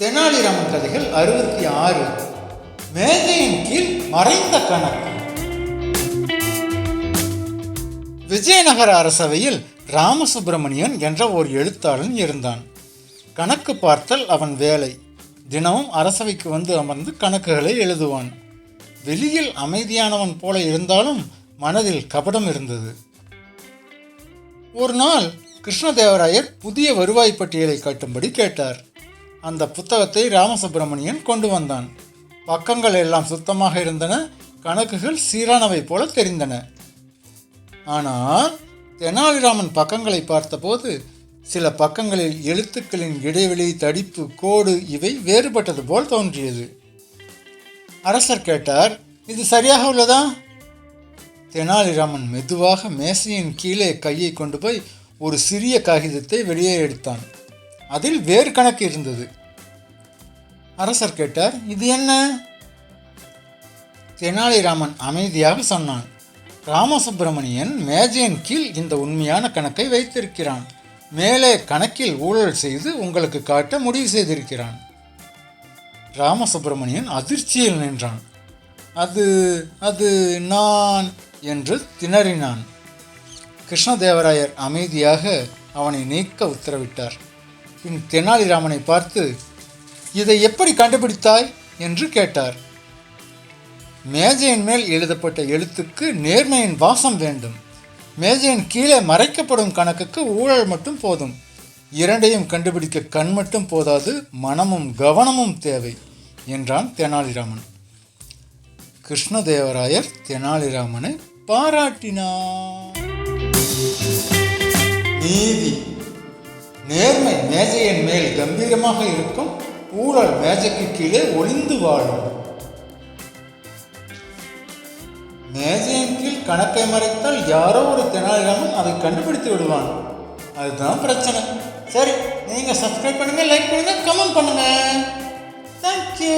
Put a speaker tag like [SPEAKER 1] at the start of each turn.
[SPEAKER 1] தெனாலிராமன் கதைகள் அறுபத்தி ஆறு. மேதையின் கீழ் மறைந்த கணக்கு. விஜயநகர அரசவையில் ராமசுப்பிரமணியன் என்ற ஒரு எழுத்தாளன் இருந்தான். கணக்கு பார்த்தல் அவன் வேலை. தினமும் அரசவைக்கு வந்து அமர்ந்து கணக்குகளை எழுதுவான். வெளியில் அமைதியானவன் போல இருந்தாலும் மனதில் கபடம் இருந்தது. ஒரு நாள் கிருஷ்ணதேவராயர் புதிய வருவாய் பட்டியலை காட்டும்படி கேட்டார். அந்த புத்தகத்தை ராமசுப்பிரமணியன் கொண்டு வந்தான். பக்கங்கள் எல்லாம் சுத்தமாக இருந்தன கணக்குகள் சீரானவை போல தெரிந்தன. ஆனால் தெனாலிராமன் பக்கங்களை பார்த்தபோது சில பக்கங்களில் எழுத்துக்களின் இடைவெளி தடிப்பு கோடு இவை வேறுபட்டது போல் தோன்றியது. அரசர் கேட்டார் இது சரியாக உள்ளதா? தெனாலிராமன் மெதுவாக மேசையின் கீழே கையை கொண்டு போய் ஒரு சிறிய காகிதத்தை வெளியே எடுத்தான். அதில் வேறு கணக்கு இருந்தது. அரசர் கேட்டார் இது என்ன? தெனாலிராமன் அமைதியாக சொன்னான் ராமசுப்பிரமணியன் மேஜையின் கீழ் இந்த உண்மையான கணக்கை வைத்திருக்கிறான். மேலே கணக்கில் ஊழல் செய்து உங்களுக்கு காட்ட முடிவு செய்திருக்கிறான். ராமசுப்பிரமணியன் அதிர்ச்சியில் நின்றான். அது அது நான் என்று திணறினான். கிருஷ்ணதேவராயர் அமைதியாக அவனை நீக்க உத்தரவிட்டார். பின் தெனாலிராமனை பார்த்து இதை எப்படி கண்டுபிடித்தாய்? என்று கேட்டார். மேஜையின் மேல் எழுதப்பட்ட எழுத்துக்கு நேர்மையின் வாசம் வேண்டும். மேஜையின் கீழே மறைக்கப்படும் கணக்குக்கு ஊழல் மட்டும் போதும். இரண்டையும் கண்டுபிடிக்க கண் மட்டும் போதாது மனமும் கவனமும் தேவை என்றான் தெனாலிராமன். கிருஷ்ணதேவராயர் தெனாலிராமனை பாராட்டினார். நீதி. நேர்மை மேஜையின் மேல் கம்பீரமாக இருக்கும் ஊழல் மேஜைக்கு கீழே ஒளிந்து வாழும். மேஜையின் கீழ் கணக்கை மறைத்தால் யாரோ ஒரு தெனாலிராமன் அதை கண்டுபிடித்து விடுவான். அதுதான் பிரச்சனை. சரி நீங்கள் சப்ஸ்கிரைப் பண்ணுங்கள் லைக் பண்ணுங்கள் கமெண்ட் பண்ணுங்கள் தேங்க்யூ